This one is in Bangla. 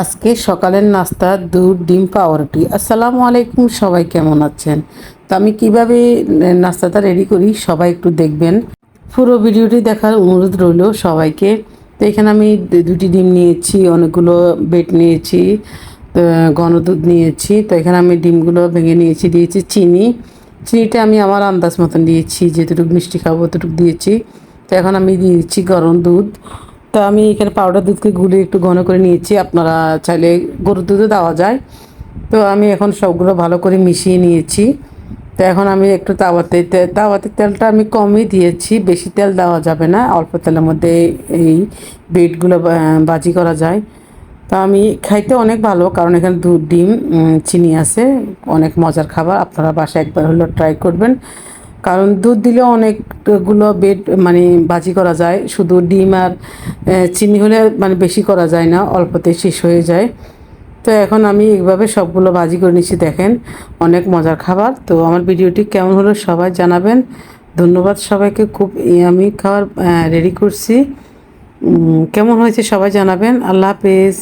আজকে সকালের নাস্তা, দুধ, ডিম পাউরুটি আসসালামু আলাইকুম, সবাই কেমন আছেন? তো আমি কীভাবে নাস্তাটা রেডি করি, সবাই একটু দেখবেন। পুরো ভিডিওটি দেখার অনুরোধ রইল সবাইকে। তো এখানে আমি দুটি ডিম নিয়েছি, অনেকগুলো বেড নিয়েছি ঘন দুধ নিয়েছি। তো এখানে আমি ডিমগুলো ভেঙে নিয়েছি, দিয়েছি চিনি। চিনিটা আমি আমার আন্দাজ মতন দিয়েছি, যেটুকু মিষ্টি খাব অতটুকু দিয়েছি। তো এখন আমি দিয়ে দিচ্ছি গরম দুধ। তো আমি এখানে পাউডার দুধকে গুলে একটু ঘন করে নিয়েছি। আপনারা চাইলে গরুর দুধও দেওয়া যায়। তো আমি এখন সবগুলো ভালো করে মিশিয়ে নিয়েছি। তো এখন আমি একটু তাওয়াতে তাওয়াতে তেলটা আমি কমই দিয়েছি। বেশি তেল দেওয়া যাবে না, অল্প তেলের মধ্যে এই বেডগুলো বাজি করা যায়। তো আমি খাইতে অনেক ভালো, কারণ এখানে দুধ, ডিম চিনি আছে। অনেক মজার খাবার, আপনারা বাসায় একবার হলেও ট্রাই করবেন। কারণ দুধ দিলে অনেকগুলো বেড মানে বাজি করা যায়। শুধু ডিম আর চিনি হলে মানে বেশি করা যায় না অল্পতে শেষ হয়ে যায়। তো এখন আমি এইভাবে সবগুলো বাজি করে নিচ্ছি, দেখেন, অনেক মজার খাবার। তো আমার ভিডিওটি কেমন হলো সবাই জানাবেন। ধন্যবাদ সবাইকে, খুব আমি খাবার রেডি করছি। কেমন হয়েছে সবাই জানাবেন। আল্লাহ হাফেজ।